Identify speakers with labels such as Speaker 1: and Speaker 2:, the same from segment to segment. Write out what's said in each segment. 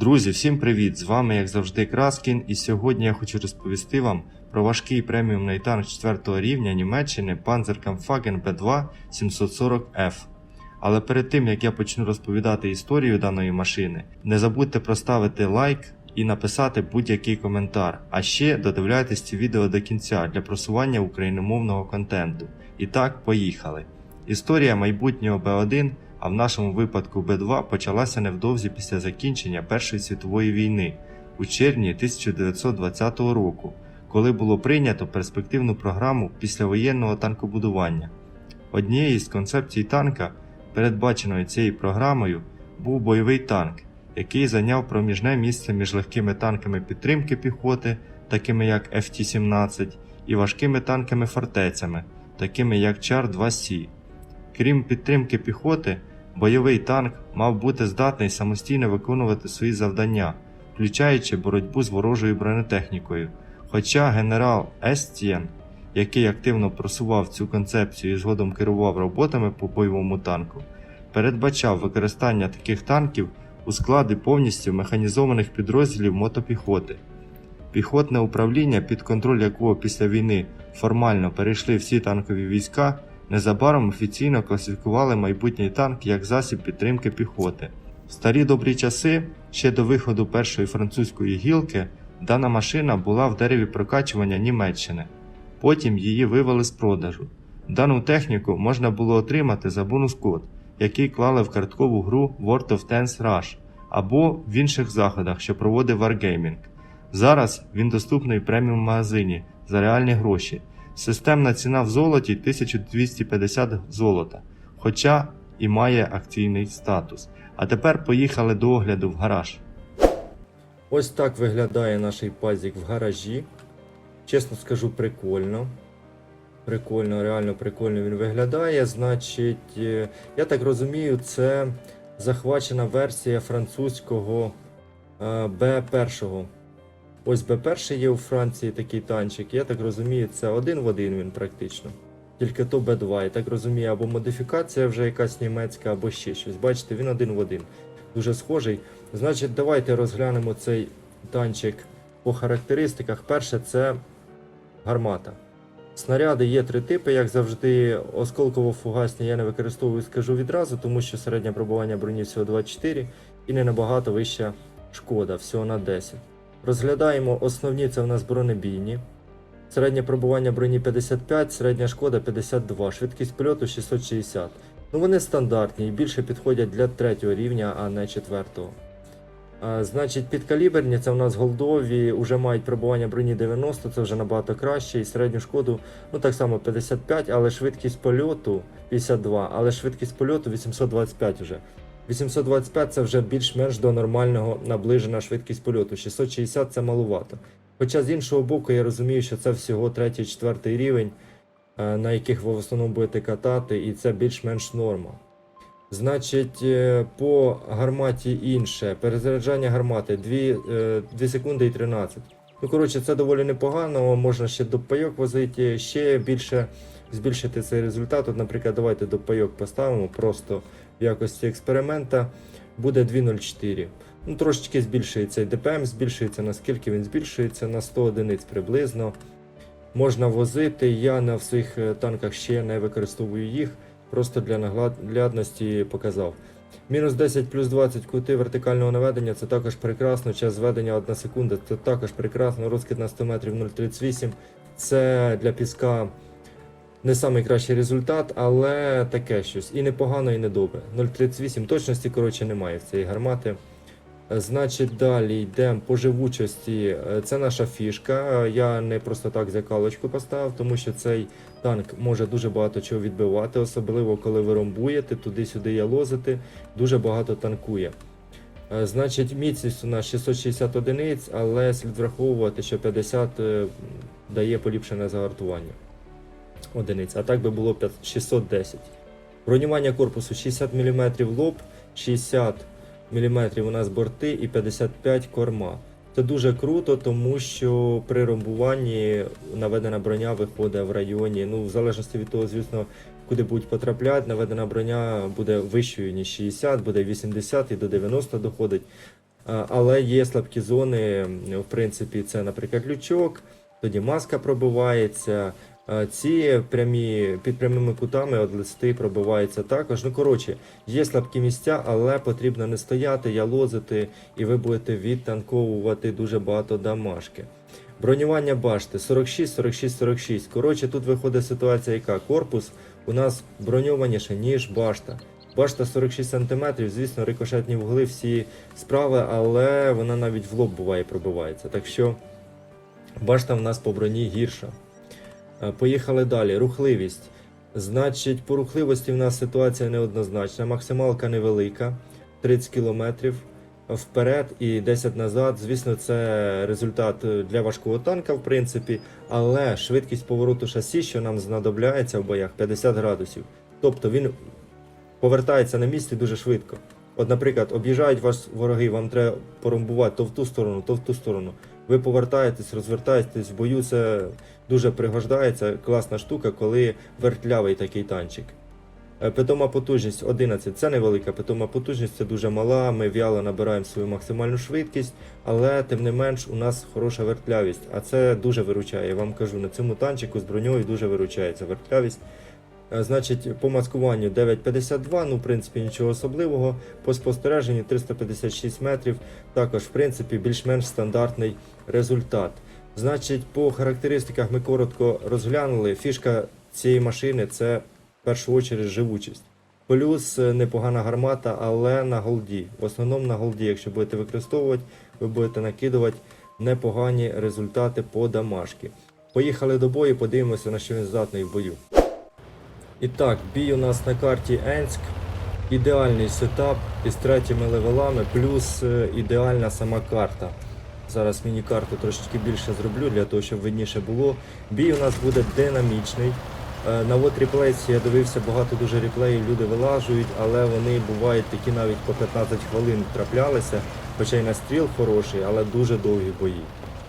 Speaker 1: Друзі, всім привіт! З вами, як завжди, Краскін, і сьогодні я хочу розповісти вам про важкий преміумний танк 4 рівня Німеччини Panzerkampfwagen B2 740F. Але перед тим як я почну розповідати історію даної машини, не забудьте проставити лайк і написати будь-який коментар. А ще додивляйтесь ці відео до кінця для просування україномовного контенту. І так, поїхали. Історія майбутнього Б1, а в нашому випадку Б2 почалася невдовзі після закінчення Першої світової війни у червні 1920 року, коли було прийнято перспективну програму післявоєнного танкобудування. Однією з концепцій танка, передбаченої цією програмою, був бойовий танк, який зайняв проміжне місце між легкими танками підтримки піхоти, такими як FT-17, і важкими танками-фортецями, такими як Чар-2С. Крім підтримки піхоти, бойовий танк мав бути здатний самостійно виконувати свої завдання, включаючи боротьбу з ворожою бронетехнікою. Хоча генерал Естієн, який активно просував цю концепцію і згодом керував роботами по бойовому танку, передбачав використання таких танків у складі повністю механізованих підрозділів мотопіхоти. Піхотне управління, під контроль якого після війни формально перейшли всі танкові війська, незабаром офіційно класифікували майбутній танк як засіб підтримки піхоти. В старі добрі часи, ще до виходу першої французької гілки, дана машина була в дереві прокачування Німеччини. Потім її вивели з продажу. Дану техніку можна було отримати за бонус код, який клали в карткову гру World of Tanks Rush або в інших заходах, що проводив Wargaming. Зараз він доступний в преміум магазині за реальні гроші. Системна ціна в золоті 1250 золота, хоча і має акційний статус. А тепер поїхали до огляду в гараж. Ось так виглядає наш пазик в гаражі. Чесно скажу, прикольно. Прикольно, реально прикольно він виглядає. Значить, е, я так розумію, це захвачена версія французького е, Б1. Ось Б1 є у Франції такий танчик. Я так розумію, це один в один він практично. Тільки то Б2. Я так розумію, або модифікація вже якась німецька, або ще щось. Бачите, він один в один. Дуже схожий. Значить, давайте розглянемо цей танчик по характеристиках. Перше, це гармата. Снаряди є три типи, як завжди, осколково-фугасні я не використовую, скажу відразу, тому що середнє пробування броні всього 24 і не набагато вища шкода, всього на 10. Розглядаємо основні, це в нас бронебійні. Середнє пробування броні 55, середня шкода 52, швидкість польоту 660. Ну вони стандартні і більше підходять для третього рівня, а не четвертого. А, значить, підкаліберні це в нас голдові, вже мають пробування броні 90, це вже набагато краще. І середню шкоду, ну так само 55, але швидкість польоту 52, але швидкість польоту 825 вже. 825 це вже більш-менш до нормального наближена швидкість польоту. 660 це малувато. Хоча з іншого боку, я розумію, що це всього 3-4 рівень, е, на яких ви в основному будете катати, і це більш-менш норма. Значить, е, по гарматі інше. Перезаряджання гармати 2, 2 секунди і 13. Ну, коротше, це доволі непогано. Можна ще до пайок возити, ще більше збільшити цей результат. От, наприклад, давайте до пайок поставимо просто в якості експеримента. Буде 2.04. Ну, Трошечки збільшується ДПМ, збільшується, наскільки він збільшується, на 100 одиниць приблизно. Можна возити. Я на своїх е, танках ще не використовую їх. Просто для наглядності показав. Мінус 10 плюс 20 кути вертикального наведення це також прекрасно. Час зведення 1 секунда це також прекрасно. Розкид на 100 метрів 0,38. Це для піска не найкращий результат, але таке щось. І непогано, і не добре. 0,38 точності, коротше, немає в цієї гармати. Е, Значить, далі йдемо по живучості. Е, Це наша фішка. Я не просто так закалочку поставив, тому що цей танк може дуже багато чого відбивати, особливо коли ви ромбуєте, туди-сюди ялозите, дуже багато танкує. Е, Значить, міцність у нас 660 одиниць, але слід враховувати, що 50 е, дає поліпшене загартування одиниць, а так би було 610. Бронювання корпусу 60 мм лоб, 60 мм у нас борти і 55 корма. Це дуже круто, тому що при ромбуванні наведена броня виходить в районі. Ну, в залежності від того, звісно, куди будуть потрапляти, наведена броня буде вищою, ніж 60, буде 80 і до 90 доходить. Але є слабкі зони, в принципі, це, наприклад, лючок, тоді маска пробивається. Е, Ці прямі під прямими кутами от листи пробиваються також. Ну коротше, є слабкі місця, але потрібно не стояти, ялозити, і ви будете відтанковувати дуже багато дамашки. Бронювання башти 46, 46, 46. Коротше, тут виходить ситуація, яка корпус у нас броньованіше, ніж башта. Башта 46 см, звісно, рикошетні вугли всі справи, але вона навіть в лоб буває пробивається. Так що башта в нас по броні гірша. Е, Поїхали далі. Рухливість. Значить, по рухливості в нас ситуація неоднозначна. Максималка невелика, 30 км вперед і 10 назад. Звісно, це результат е, для важкого танка, в принципі, але швидкість повороту шасі, що нам знадобляється в боях, 50 градусів. Тобто він повертається на місці дуже швидко. От, наприклад, об'їжджають вас вороги, вам треба поромбувати то в ту сторону, то в ту сторону. Ви повертаєтесь, розвертаєтесь, в бою це дуже пригождається. Класна штука, коли вертлявий такий танчик. Е, Питома потужність 11. Це невелика питома потужність, це дуже мала. Ми в'яло набираємо свою максимальну швидкість, але тим не менш у нас хороша вертлявість. А це дуже виручає. Я вам кажу, на цьому танчику з броньою дуже виручається вертлявість. Е, Значить, по маскуванню 9,52, ну, в принципі, нічого особливого. По спостереженню 356 метрів. Також, в принципі, більш-менш стандартний результат. Значить, по характеристиках ми коротко розглянули. Фішка цієї машини це в першу чергу живучість. Плюс е, непогана гармата, але на голді. В основному на голді, якщо будете використовувати, ви будете накидувати непогані результати по дамашки. Поїхали до бою, подивимося, на що він здатний в бою. І так, бій у нас на карті Енськ. Ідеальний сетап із третіми левелами, плюс е, ідеальна сама карта. Зараз міні-карту трошечки більше зроблю для того, щоб видніше було. Бій у нас буде динамічний. Е, На вот реплейсі я дивився багато дуже реплеїв, люди вилажують, але вони бувають такі навіть по 15 хвилин траплялися, хоча й настріл хороший, але дуже довгі бої.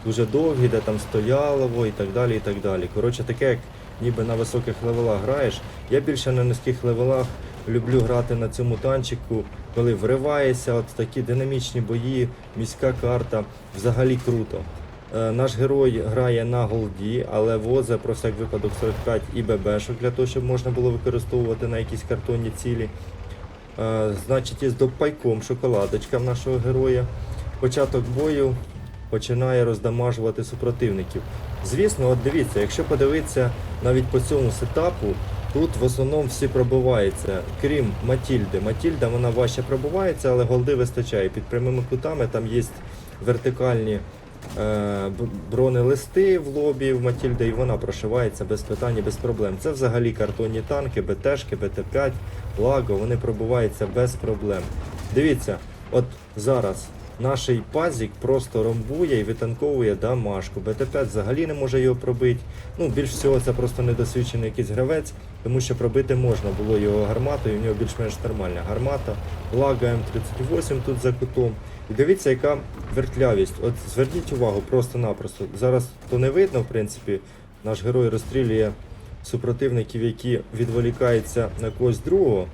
Speaker 1: Дуже довгі, де там стоялово і так далі. і так далі. Коротше, таке, як ніби на високих левелах граєш. Я більше на низьких левелах люблю грати на цьому танчику, коли вриваєшся, от такі динамічні бої, міська карта, взагалі круто. Е, Наш герой грає на голді, але возить про всяк випадок 45 і ББшок для того, щоб можна було використовувати на якісь картонні цілі. Е, Значить, із допайком шоколадочка в нашого героя. Початок бою починає роздамажувати супротивників. Звісно, от дивіться, якщо подивитися навіть по цьому сетапу, тут в основному всі пробиваються, крім Матільди. Матільда вона важче пробивається, але голди вистачає. Під прямими кутами там є вертикальні е, бронелисти в лобі в Матільди, і вона прошивається без питань і без проблем. Це взагалі картонні танки, БТшки, БТ-5, Лаго, вони пробиваються без проблем. Дивіться, от зараз наш пазік просто ромбує і витанковує дамашку. БТ-5 взагалі не може його пробити. Ну, більш всього, це просто недосвідчений якийсь гравець, тому що пробити можна було його гарматою, в нього більш-менш нормальна гармата. Лага М38 тут за кутом. І дивіться, яка вертлявість. От зверніть увагу просто-напросто. Зараз то не видно, в принципі, наш герой розстрілює супротивників, які відволікаються на когось другого.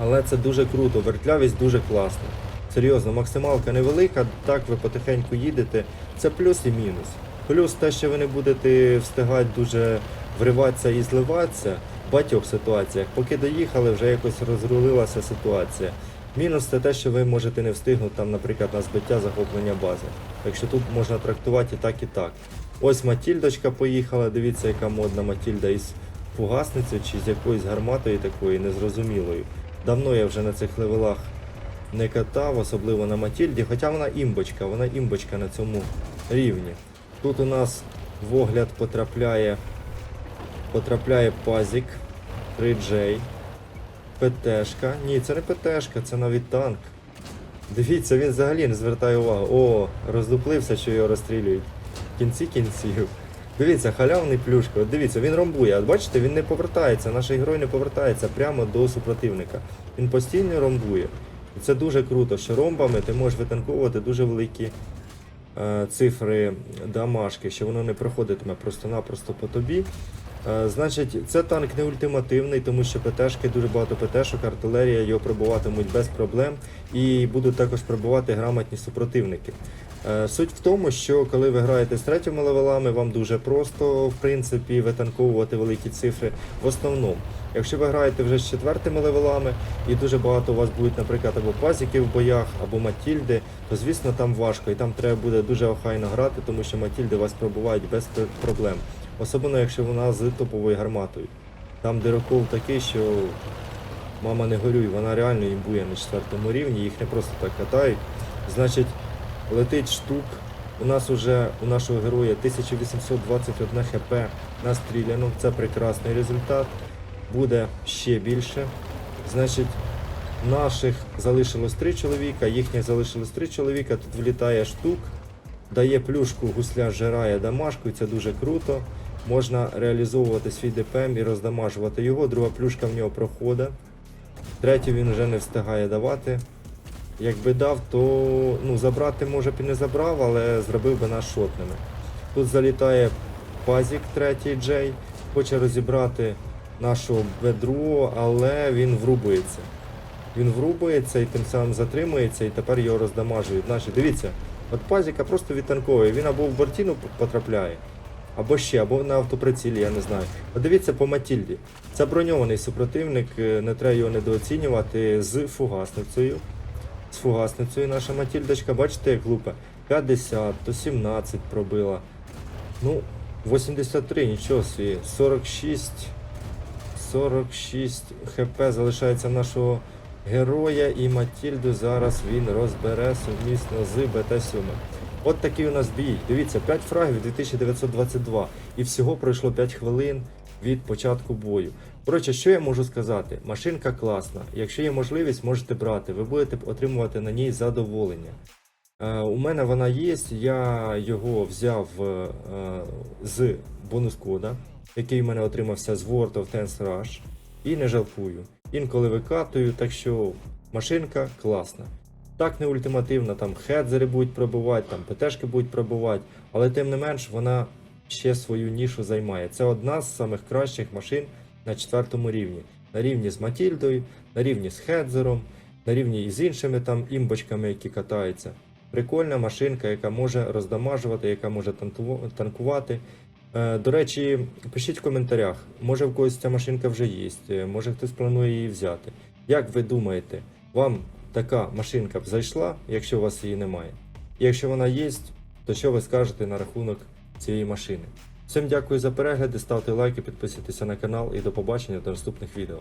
Speaker 1: Але це дуже круто, вертлявість дуже класна. Серйозно, максималка невелика, так ви потихеньку їдете. Це плюс і мінус. Плюс те, що ви не будете встигати дуже вриватися і зливатися в багатьох ситуаціях. Поки доїхали, вже якось розрулилася ситуація. Мінус це те, що ви можете не встигнути там, наприклад, на збиття захоплення бази. Так що тут можна трактувати і так, і так. Ось Матільдочка поїхала, дивіться, яка модна Матільда із фугасницею чи з якоюсь гарматою такою незрозумілою. Давно я вже на цих левелах не катав, особливо на Матільді, хоча вона імбочка, вона імбочка на цьому рівні. Тут у нас в огляд потрапляє, потрапляє пазік 3J, ПТшка. Ні, це не ПТшка, це навіть танк. Дивіться, він взагалі не звертає увагу. О, роздуплився, що його розстрілюють. Кінці кінців. Дивіться, халявний плюшка. От дивіться, він ромбує. От бачите, він не повертається, наш герой не повертається прямо до супротивника. Він постійно ромбує. І це дуже круто, що ромбами ти можеш витанковувати дуже великі е, цифри дамашки, що воно не проходитиме просто-напросто по тобі. Е, Значить, це танк не ультимативний, тому що ПТшки, дуже багато ПТшок, артилерія його пробуватимуть без проблем і будуть також пробувати грамотні супротивники. Е, Суть в тому, що коли ви граєте з третіми левелами, вам дуже просто в принципі витанковувати великі цифри. В основному, якщо ви граєте вже з четвертими левелами, і дуже багато у вас будуть, наприклад, або пазіки в боях, або Матільди, то звісно там важко, і там треба буде дуже охайно грати, тому що Матільди вас пробувають без проблем. Особливо, якщо вона з топовою гарматою. Там дирокол такий, що мама не горюй, вона реально імбує на четвертому рівні, їх не просто так катають. Значить, летить штук. У нас уже у нашого героя 1821 хп настріляно. Це прекрасний результат. Буде ще більше. Значить, наших залишилось три чоловіка, їхніх залишилось три чоловіка. Тут влітає штук, дає плюшку, гусля жирає дамашку, це дуже круто. Можна реалізовувати свій ДПМ і роздамажувати його. Друга плюшка в нього проходить. Третю він вже не встигає давати. Якби дав, то ну, забрати може б і не забрав, але зробив би нас шотними. Тут залітає пазік третій Джей, хоче розібрати нашого бедро, але він врубується. Він врубується і тим самим затримується, і тепер його роздамажують. Наші, дивіться, от пазіка просто відтанковує. Він або в бортіну потрапляє, або ще, або на автоприцілі, я не знаю. Подивіться по Матільді. Це броньований супротивник, е, не треба його недооцінювати з фугасницею. З фугасницею наша Матільдочка, бачите, як лупе? 50, то 17 пробила. Ну, 83, нічого собі. 46. 46 хп залишається нашого героя, і Матільду зараз він розбере сумісно з БТ-7. От такий у нас бій. Дивіться, 5 фрагів 2922. І всього пройшло 5 хвилин від початку бою. Коротше, що я можу сказати? Машинка класна. Якщо є можливість, можете брати. Ви будете отримувати на ній задоволення. Е, у мене вона є, я його взяв е, з бонус кода, який в мене отримався з World of Tanks Rush, і не жалкую. Інколи викатую, так що машинка класна. Так не ультимативна, там хедзери будуть пробувати, там ПТшки будуть пробувати, але тим не менш вона ще свою нішу займає. Це одна з самих кращих машин на четвертому рівні. На рівні з Матільдою, на рівні з Хедзером, на рівні із іншими там імбочками, які катаються. Прикольна машинка, яка може роздамажувати, яка може танкувати. Е, До речі, пишіть в коментарях, може в когось ця машинка вже є, е, може хтось планує її взяти. Як ви думаєте, вам така машинка б зайшла, якщо у вас її немає? І якщо вона є, то що ви скажете на рахунок цієї машини? Всім дякую за перегляди, ставте лайки, підписуйтесь на канал і до побачення до наступних відео.